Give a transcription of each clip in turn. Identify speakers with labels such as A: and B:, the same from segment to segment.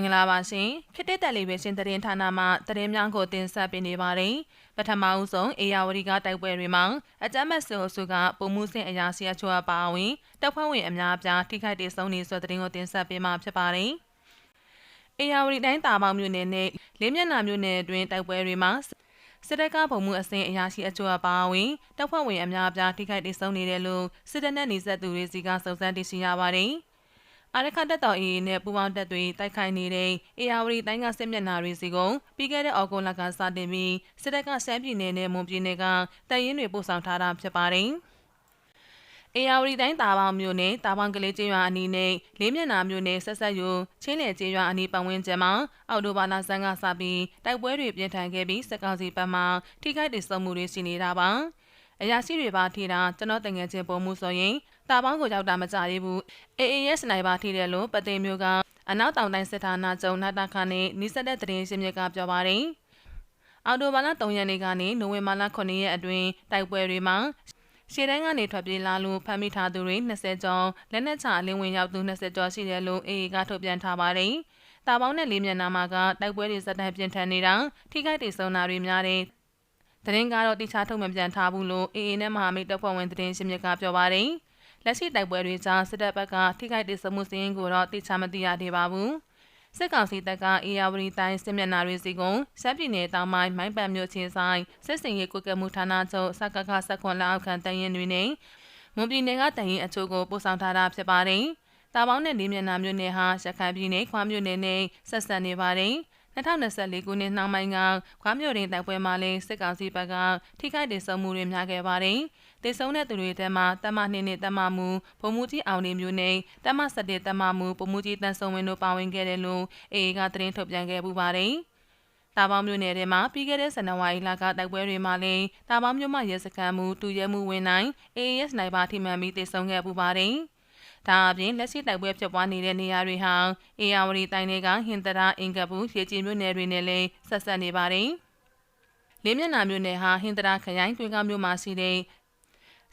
A: င်္ဂလာပါရှင်ခေတ္တတက်လီပဲရှင်သတင်းဌာနမှသတင်းများကိုတင်ဆက်ပေးနေပါတယ်ပထမအဆုံးအေယာဝတီကတိုက်ပွဲတွေမှာအကြမ်းဖက်စစ်အုပ်စုကပုံမှုစင်အရာရှိအချို့အပါအဝင်တပ်ဖွဲ့ဝင်အများအပြားထိခိုက်ဒေဆုံးနေဆိုတဲ့သတင်းကိုတင်ဆက်ပေးမှာဖြစ်ပါတယ်အေယာဝတီတိုင်းတာပေါင်းမြို့နယ်နဲ့လေးမျက်နှာမြို့နယ်အတွင်းတိုက်ပွဲတွေမှာစစ်တပ်ကပုံမှုအစဉ်အရာရှိအချို့အပါအဝင်တပ်ဖွဲ့ဝင်အများအပြားထိခိုက်ဒေဆုံးနေတယ်လို့စစ်တပ်နဲ့နေဆက်သူတွေစီကစုံစမ်းသိရှိရပါတယ်။ အာရခတက်တော်အေးနဲ့ပူပေါင်းတပ်တွေတိုက်ခိုက်နေတဲ့အေယာဝတီတိုင်းကစစ်မျက်နှာတွေစီကိုပြီးခဲ့တဲ့အောက်တိုဘာလကစတင်ပြီးစစ်တပ်ကရှမ်းပြည်နယ်နဲ့မွန်ပြည်နယ်ကတပ်ရင်းတွေပို့ဆောင်ထားတာဖြစ်ပါတယ်။အေယာဝတီတိုင်းတာပေါင်းမြို့နယ်တာပေါင်းကလေးကျေးရွာအနီးနဲ့လေးမျက်နှာမြို့နယ်ဆက်ဆက်ယူချင်းလယ်ကျေးရွာအနီးပတ်ဝန်းကျင်မှာအော်တိုဘာလဆန်းကစပြီးတိုက်ပွဲတွေပြင်းထန်ခဲ့ပြီးစက်ကောင်စီဘက်မှထိခိုက်ဒေဆုံးမှုတွေရှိနေတာပါ။ အရာရှိတွေပါထိတာကျွန်တော်တငယ်ချင်းပုံမှုဆိုရင်တာပေါင်းကိုရောက်တာမကြရဘူး AAS နိုင်ပါထိတယ်လို့ပသိမ်မျိုးကအနောက်တောင်တိုင်းစစ်ဌာနချုပ်နာတာခါနဲ့နီးစပ်တဲ့သတင်းရှင်းမြစ်ကပြောပါတယ်အော်တိုဘာလ3ရက်နေ့ကနေနိုဝင်ဘာလ9ရက်အတွင်းတိုက်ပွဲတွေမှာရှေ့တန်းကနေထွက်ပြေးလာလို့ဖမ်းမိထားသူတွေ20ကျော်လက်နက်ချအလင်းဝင်ရောက်သူ20ကျော်ရှိတယ်လို့ AA ကထုတ်ပြန်ထားပါတယ်။တာပေါင်းနဲ့လေးမျက်နှာမှာကတိုက်ပွဲတွေစတင်ပြင်းထန်နေတာထိခိုက်ဒေဆုံးတာတွေများတဲ့ သတင်းကတော့တိကျထုတ်ပြန်ပြန်ထားဘူးလို့ AA နဲ့မဟာမိတ်တပ်ဖွဲ့ဝင်သတင်းရှင်မြစ်ကပြောပါတယ်။လက်ရှိတိုက်ပွဲတွေကြောင့်စစ်တပ်ဘက်ကထိခိုက်ဒေဆုံးမှုစင်းကိုတော့တိကျမသိရသေးပါဘူး။စစ်ကောင်စီတပ်ကအေယာဝတီတိုင်းစစ်မျက်နှာတွေစီကုံရှမ်းပြည်နယ်တောင်ပိုင်းမိုင်းပန်မြို့ချင်းဆိုင်စစ်စင်ရေးကွက်ကမှုဌာနချုပ်စကခစခွန်လက်အောက်ခံတရင်တွေနဲ့မွန်ပြည်နယ်ကတရင်အချို့ကိုပို့ဆောင်ထားတာဖြစ်ပါတယ်။တာပေါင်းနဲ့လေးမျက်နှာမြို့နယ်ဟာရခိုင်ပြည်နယ်ခွာမြို့နယ်နဲ့ဆက်ဆက်နေပါတယ်။ 2024ခုနှစ်နှောင်းပိုင်းကခွားမြို့တွင်တိုက်ပွဲမှာလည်းစစ်ကောင်စီဘက်ကထိခိုက်ဒေဆုံးမှုတွေများခဲ့ပါတယ်။ဒေဆုံးတဲ့သူတွေထဲမှာတမနှစ်နှစ်တမမှုဗိုလ်မှူးကြီးအောင်နေမျိုးနဲ့တမ17တမမှုဗိုလ်မှူးကြီးတန်းစုံဝင်းတို့ပါဝင်ခဲ့တယ်လို့အေအေကသတင်းထုတ်ပြန်ခဲ့ပူပါတယ်။တာပေါင်းမြို့နယ်ထဲမှာပြီးခဲ့တဲ့ဇန်နဝါရီလကတိုက်ပွဲတွေမှာလည်းတာပေါင်းမြို့မှာရဲစခန်းမှုတူရဲမှုဝင်နိုင် AAS နိုင်ပါထိမှန်ပြီးတည်ဆုံခဲ့ပူပါတယ်။ ဒါအပြင်လက်ရှိတိုက်ပွဲဖြစ်ပွားနေတဲ့နေရာတွေဟာအေယာဝတီတိုင်းတွေကဟင်္တရာအင်ကပူရေကြီးမြို့နယ်တွေနဲ့လည်းဆက်ဆက်နေပါတယ်။လေးမျက်နှာမြို့နယ်ဟာဟင်္တရာခရိုင်တွင်ကမြို့မှာရှိတဲ့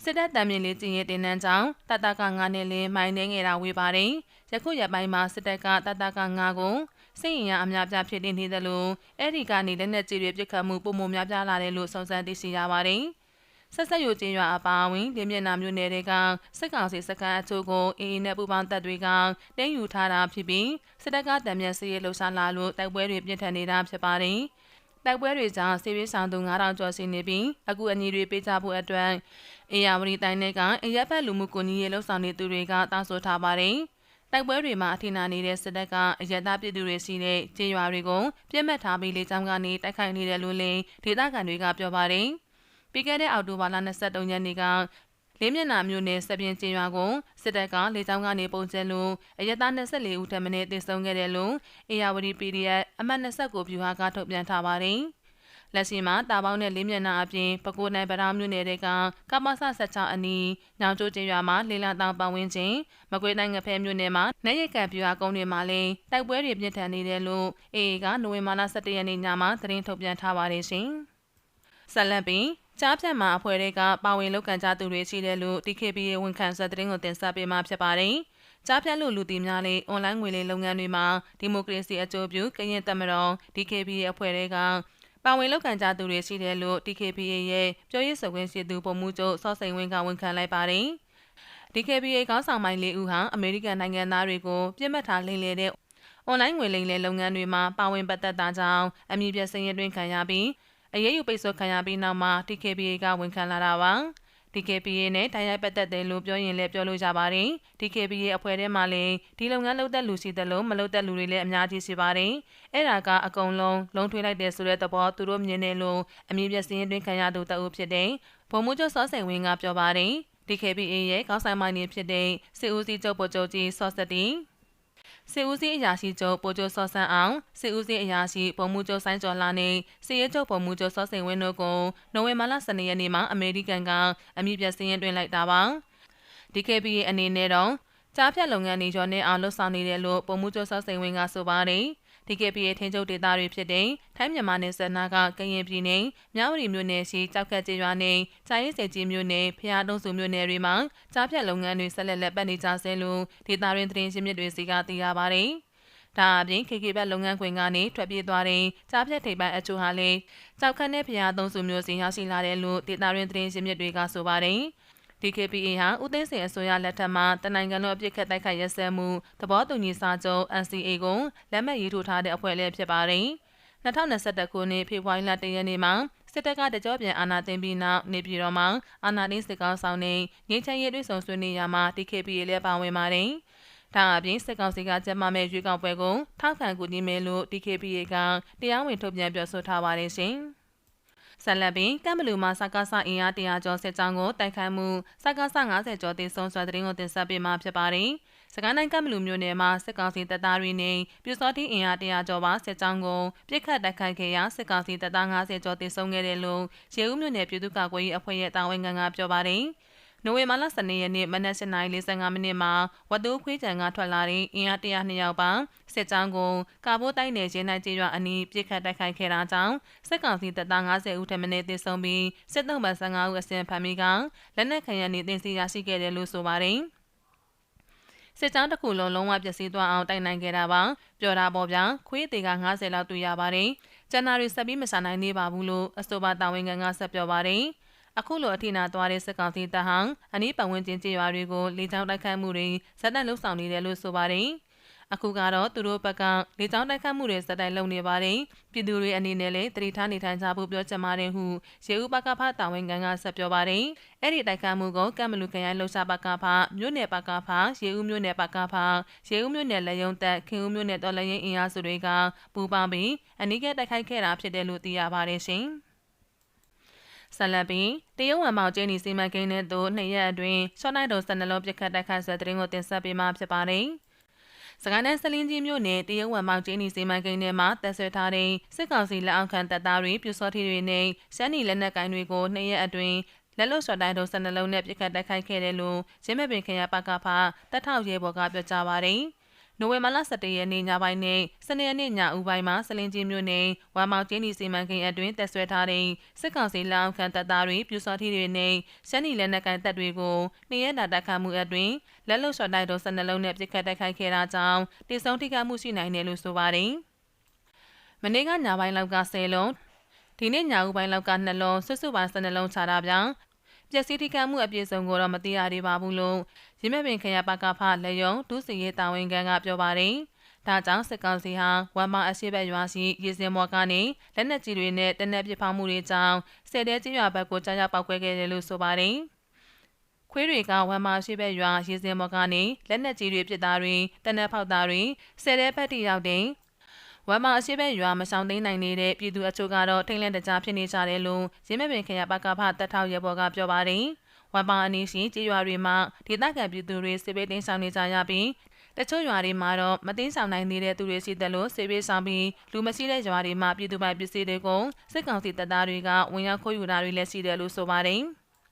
A: စစ်တပ်တံမြင့်လေးကျင်းရဲ့တင်နန်းကြောင့်တတက9နဲ့လင်းမိုင်းနေငယ်တာဝေးပါတယ်။ယခုရက်ပိုင်းမှာစစ်တပ်ကတတက9ကိုစိတ်ရင်ရအများပြဖြစ်နေတယ်လို့အဲ့ဒီကနေလက်နက်ကြီးတွေပစ်ခတ်မှုပုံမများပြားလာတယ်လို့စုံစမ်းသိရှိရပါတယ်။ ဆက်ဆက်ယူချင်းရွာအပါအဝင်လင်းမျက်နှာမြို့နယ်တွေကစစ်ကောင်စီစခန်းအချို့ကိုအေအေနဲ့ပူပေါင်းတပ်တွေကတင်းယူထားတာဖြစ်ပြီးစစ်တပ်ကတံမြန်စီရေးလှုပ်ရှားလာလို့တိုက်ပွဲတွေပြင်းထန်နေတာဖြစ်ပါတယ်။တိုက်ပွဲတွေကြောင့်စီးရေးဆောင်သူ9000ကျော်ရှိနေပြီးအခုအညီတွေပေးကြဖို့အတွက်အေယာဝတီတိုင်းတွေကအရက်ဖက်လူမှုကွန်ရက်လှုပ်ဆောင်နေသူတွေကတောင်းဆိုထားပါတယ်။တိုက်ပွဲတွေမှာအထင်နာနေတဲ့စစ်တပ်ကအရတားပြည်သူတွေရှိတဲ့ခြေရွာတွေကိုပြစ်မှတ်ထားပြီးလေကြောင်းကနေတိုက်ခိုက်နေတယ်လို့လည်းဒေသခံတွေကပြောပါတယ်။ ပြီးခဲ့တဲ့အောက်တိုဘာလ23ရက်နေ့ကလေးမျက်နှာမျိုးနဲ့စပြင်းကျင်းရွာကိုစစ်တပ်ကလေကြောင်းကနေပုံကျဲလို့အရတား24ဦးထပ်မံတည်ဆုံခဲ့တယ်လို့အေယာဝတီ PDF အမှတ်29ဗျူဟာကထုတ်ပြန်ထားပါတယ်။လက်ရှိမှာတာပေါင်းနဲ့လေးမျက်နှာအပြင်ပဲခူးနိုင်ပရောင်းမြို့နယ်တွေကကမ္မဆ16အနီးညောင်ကျိုးကျင်းရွာမှာလေလာတောင်ပတ်ဝန်းကျင်မကွေးတိုင်းငဖဲမြို့နယ်မှာနေရကံပြူဟာကုန်းတွေမှာလည်းတိုက်ပွဲတွေပြင်းထန်နေတယ်လို့အေအေကနိုဝင်ဘာလ17ရက်နေ့ညမှာသတင်းထုတ်ပြန်ထားပါတယ်ရှင်။ဆက်လက်ပြီး ကြားဖြတ်မှာအဖွဲ့တွေကပါဝင်လုပ်ကန်ကြသူတွေရှိတယ်လို့ TKP ရဲ့ဝန်ခံဆက်သတင်းကိုတင်ဆက်ပေးမှာဖြစ်ပါတယ်။ကြားဖြတ်လို့လူတီများလေးအွန်လိုင်းငွေလေးလုပ်ငန်းတွေမှာဒီမိုကရေစီအကျိုးပြုကရင်တပ်မတော် TKP ရဲ့အဖွဲ့တွေကပါဝင်လုပ်ကန်ကြသူတွေရှိတယ်လို့ TKP ရဲ့ပြောရေးဆိုခွင့်ရှိသူပုံမှုချုပ်စောစိန်ဝင်းကဝန်ခံလိုက်ပါတယ်။ DKBA ခေါင်းဆောင်ပိုင်းလေးဦးဟာအမေရိကန်နိုင်ငံသားတွေကိုပြစ်မှတ်ထားလိမ့်လေတဲ့အွန်လိုင်းငွေလိမ်လည်လုပ်ငန်းတွေမှာပါဝင်ပတ်သက်တာကြောင့်အမည်ပြစင်ရတွင်ခံရပြီး အရေးယူပိတ်ဆို့ခံရပြီးနောက်မှာ TKPA ကဝန်ခံလာတာပါ DKPA နဲ့တိုင်းရိုက်ပတ်သက်တယ်လို့ပြောရင်လည်းပြောလို့ရပါတယ် DKPA အဖွဲ့ထဲမှာလည်းဒီလုပ်ငန်းလုပ်တဲ့လူရှိတယ်လို့မလုပ်တဲ့လူတွေလည်းအများကြီးရှိပါတယ်အဲ့ဒါကအကုန်လုံးလုံးထွေးလိုက်တယ်ဆိုတဲ့သဘောသူတို့မြင်နေလို့အမည်ပြစင်းတွင်ခံရသူတအုပ်ဖြစ်တဲ့ဗိုလ်မှူးချုပ်စောစိန်ဝင်းကပြောပါတယ် DKPA ရဲ့ခေါင်းဆောင်မိုင်းနေဖြစ်တဲ့စစ်ဦးစီးချုပ်ဗိုလ်ချုပ်ကြီးစောစတီ စစ်ဦးစီးအရာရှိချုပ်ပိုချိုစောဆန်းအောင်စစ်ဦးစီးအရာရှိဗိုလ်မှူးချုပ်ဆိုင်းကျော်လာနဲ့စစ်ရေးချုပ်ဗိုလ်မှူးချုပ်စောစိန်ဝင်းတို့ကိုနိုဝင်ဘာလ12ရက်နေ့မှာအမေရိကန်ကအမည်ပြစင်းရင်တွင်လိုက်တာပါ DKBA အနေနဲ့တော့ကြားဖြတ်လုပ်ငန်းတွေကျော်နေအောင်လှုပ်ဆောင်နေတယ်လို့ပုံမှုကျော်စောစိန်ဝင်းကဆိုပါတယ်။ DKBA ထင်းချုပ်ဒေသတွေဖြစ်တဲ့ထိုင်းမြန်မာနယ်စပ်နာကကရင်ပြည်နယ်မြဝတီမြို့နယ်ရှိကြောက်ကတ်ကျေးရွာနယ်၊စာရေးစေကြီးမြို့နယ်၊ဖျားတုံးစုမြို့နယ်တွေမှာကြားဖြတ်လုပ်ငန်းတွေဆက်လက်လက်ပတ်နေကြဆဲလို့ဒေသတွင်းသတင်းရှင်းမြစ်တွေစီကသိရပါတယ်။ဒါအပြင် KK ဘက်လုပ်ငန်းခွင်ကနေထွက်ပြေးသွားတဲ့ကြားဖြတ်ထိပ်ပိုင်းအချို့ဟာလည်းကြောက်ခန့်တဲ့ဖျားသုံးစုမျိုးစီရောက်ရှိလာတယ်လို့ဒေသတွင်းသတင်းရင်းမြစ်တွေကဆိုပါတယ်။ DKPA ဟာဦးသိန်းစိန်အစိုးရလက်ထက်မှာတနိုင်ငံလုံးအပြစ်ခတ်တိုက်ခိုက်ရဲစဲမှုသဘောတူညီစာချုပ် NCA ကိုလက်မှတ်ရေးထိုးထားတဲ့အဖွဲ့လည်းဖြစ်ပါတယ်။2021ခုနှစ်ဖေဖော်ဝါရီလ1ရက်နေ့မှာစစ်တပ်ကတကြောပြန်အာဏာသိမ်းပြီးနောက်နေပြည်တော်မှာအာဏာသိမ်းစစ်ကောင်ဆောင်နေငင်းချမ်းရေးတွေ့ဆုံဆွေးနွေးရမှာ DKPA လည်းပါဝင်ပါတယ်။ဒါအပြင်စစ်ကောင်စီကကျင်းပမဲ့ရွေးကောက်ပွဲကိုထောက်ခံကူညီမယ်လို့ DKPA ကတရားဝင်ထုတ်ပြန်ပြောဆိုထားပါတယ်ရှင်။ ဆက်လက်ပြီးကမ်ဘလူမှာစကားဆအင်အား100ကျော်စစ်ကြောင်းကိုတိုက်ခိုက်မှုစကားဆ90ကျော်တင်ဆုံးစွာသတင်းကိုတင်ဆက်ပေးမှာဖြစ်ပါတယ်။စကိုင်းတိုင်းကမ်ဘလူမြို့နယ်မှာစစ်ကောင်စီတပ်သားတွေနဲ့ပြူစောတိအင်အား100ကျော်ပါစစ်ကြောင်းကိုပြစ်ခတ်တိုက်ခိုက်ခဲ့ရာစစ်ကောင်စီတပ်သား90ကျော်တင်ဆုံးခဲ့တယ်လို့ရေဦးမြို့နယ်ပြည်သူ့ကာကွယ်ရေးအဖွဲ့ရဲ့တာဝန်ခံကပြောပါတယ်။ နိုဝင်ဘာလ12ရက်နေ့မနက်7:45မိနစ်မှာဝတ်တူခွေးကြံကထွက်လာတဲ့အင်အား102ယောက်ပါစစ်ကြောင်းကိုကာဘိုးတိုင်းနယ်ချင်းတိုင်းကျေးရွာအနီးပြစ်ခတ်တိုက်ခိုက်ခဲ့တာကြောင့်စစ်ကောင်စီတပ်သား90ဦးထက်မနည်းသေဆုံးပြီးစစ်သုံးပန်15ဦးအစင်ဖမ်းမိကလက်နက်ခံရနေတင်စီရရှိခဲ့တယ်လို့ဆိုပါတယ်။စစ်ကြောင်းတစ်ခုလုံးလုံးဝပျက်စီးသွားအောင်တိုက်နိုင်ခဲ့တာပါပြောတာပေါ့ဗျာခွေးသေးက90လောက်တွေ့ရပါတယ်ကျန်တာတွေဆက်ပြီးမဆန်နိုင်သေးပါဘူးလို့အဆိုပါတာဝန်ခံကဆက်ပြောပါတယ် အခုလိုအထိနာသွားတဲ့စစ်ကောင်စီတပ်ဟောင်းအနီးပတ်ဝန်းကျင်ကြေးရွာတွေကိုလေကြောင်းတိုက်ခိုက်မှုတွေဇက်တန်လှုပ်ဆောင်နေတယ်လို့ဆိုပါတယ်။အခုကတော့သူတို့ဘက်ကလေကြောင်းတိုက်ခတ်မှုတွေစတိုင်လုပ်နေပါတယ်ပြည်သူတွေအနေနဲ့လည်းတတိထားနေထိုင်ကြဖို့ပြောချင်ပါတယ်ဟုရေဦးပကဖတာဝန်ခံကဆက်ပြောပါတယ်အဲ့ဒီတိုက်ခတ်မှုကိုကမ်မလူခရိုင်လှုပ်ရှားပကဖမြို့နယ်ပကဖရေဦးမြို့နယ်ပကဖရေဦးမြို့နယ်လက်ယုံတက်ခင်ဦးမြို့နယ်တော်လရင်အင်အားစုတွေကပူးပေါင်းပြီးအနီးကတိုက်ခိုက်ခဲ့တာဖြစ်တယ်လို့သိရပါတယ်ရှင် ဆလပီတရုတ်ဝမ်မောင်ကျင်းဒီစီမံကိန်းနဲ့တို့နှစ်ရက်အတွင်းရှော့နိုင်တော်12လုံးပြစ်ခတ်တိုက်ခတ်ဆက်တဲ့ရင်ကိုတင်ဆက်ပေးမှာဖြစ်ပါတယ်။စကိုင်းတိုင်းစလင်းကြီးမြို့နယ်တရုတ်ဝမ်မောင်ကျင်းဒီစီမံကိန်းထဲမှာတက်ဆွဲထားတဲ့စစ်ကောင်စီလက်အောက်ခံတပ်သားတွေပြူစောထီတွေနဲ့ရှမ်းနီလက်နက်ကိုင်တွေကိုနှစ်ရက်အတွင်းလက်လွတ်စော်တိုင်းတို့12လုံးနဲ့ပြစ်ခတ်တိုက်ခိုက်ခဲ့တယ်လို့ရင်းမဲ့ပင်ခရပကဖတပ်ထောက်ရဲဘော်ကပြောကြားပါတယ်။ နိုဝင်ဘာလ17ရက်နေ့ညပိုင်းနဲ့စနေနေ့ညဦးပိုင်းမှာစလင်ကြီးမြို့နယ်ဝမ်မောင်ကျင်းဒီစီမံကိန်းအတွင်းတက်ဆွဲထားတဲ့စစ်ကောင်စီလက်အောက်ခံတပ်သားတွေပြူစောထီတွေနဲ့ရှမ်းနီလက်နက်ကိုင်တပ်တွေကိုနေရတာတက်ခတ်မှုအတွင်းလက်လုံလျှော့တိုက်တော်12လုံးနဲ့ပြစ်ခတ်တိုက်ခိုက်ခဲ့တာကြောင့်တိစုံထိခိုက်မှုရှိနိုင်တယ်လို့ဆိုပါတယ်။မနေ့ကညပိုင်းလောက်က10လုံးဒီနေ့ညဦးပိုင်းလောက်က2လုံးဆွဆွပိုင်း12လုံးချတာပြောင်း ပျက်စီးထိခိုက်မှုအပြည့်စုံကိုတော့မသိရသေးပါဘူးလို့ရင်းမဲ့ပင်ခရပကဖလက်ယုံဒုစီရေးတာဝန်ခံကပြောပါတယ်။ဒါကြောင့်စစ်ကောင်စီဟာဝမ်မောင်အရှိဘက်ရွာရှိရေစင်မော်ကနေလက်နက်ကြီးတွေနဲ့တနက်ပစ်ဖောက်မှုတွေကြောင့်ဆယ်တဲကြီးရွာဘက်ကိုကြားကြပောက်ကွဲခဲ့တယ်လို့ဆိုပါတယ်။ခွေးတွေကဝမ်မာရှိဘက်ရွာရေစင်မော်ကနေလက်နက်ကြီးတွေပစ်သားတွေတနက်ဖောက်သားတွေဆယ်တဲဖက်တီရောက်တဲ့ ဝမ်မာအရှိဘက်ရွာမဆောင်သိမ်းနိုင်နေတဲ့ပြည်သူအချို့ကတော့ထိတ်လန့်တကြားဖြစ်နေကြတယ်လို့ရင်းမဲ့ပင်ခရပကဖတက်ထောက်ရဲဘော်ကပြောပါတယ်။ဝမ်မာအနီးရှိကြေးရွာတွေမှာဒေသခံပြည်သူတွေစစ်ဘေးတင်းဆောင်နေကြရပြီးတချို့ရွာတွေမှာတော့မသိမ်းဆောင်နိုင်သေးတဲ့သူတွေရှိတယ်လို့စေဘေးဆောင်ပြီးလူမရှိတဲ့ရွာတွေမှာပြည်သူပိုင်ပစ္စည်းတွေကိုစစ်ကောင်စီတပ်သားတွေကဝင်ရောက်ခိုးယူတာတွေလည်းရှိတယ်လို့ဆိုပါတယ်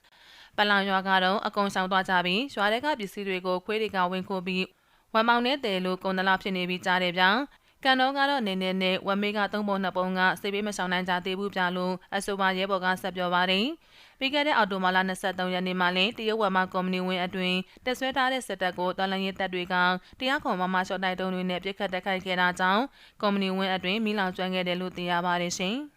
A: ။ပလောင်ရွာကတော့အကုံဆောင်သွားကြပြီးရွာတွေကပစ္စည်းတွေကိုခွေးတွေကဝင်ခိုးပြီးဝမ်မောင်နဲ့တဲလို့ကုန်ဒလာဖြစ်နေပြီးကြားတယ်ဗျာ ကန်တော်ကတော့နေနေနဲ့ဝက်မေးကသုံးပုံနှစ်ပုံကစေပေးမဆောင်နိုင်ကြသေးဘူးပြလို့အဆိုပါရဲဘော်ကဆက်ပြောပါတယ်။ပြီးခဲ့တဲ့အော်တိုမာလာ23ရက်နေ့မှာလည်းတရုတ်ဝမ်မကော်မတီဝင်အတွင်တက်ဆွဲထားတဲ့စစ်တပ်ကိုတော်လှန်ရေးတပ်တွေကတရားခွန်မမရှော့တိုက်တုံးတွေနဲ့ပြစ်ခတ်တိုက်ခိုက်ခဲ့တာကြောင့်ကော်မတီဝင်အတွင်မိလောင်ကျွမ်းခဲ့တယ်လို့သိရပါတယ်ရှင်။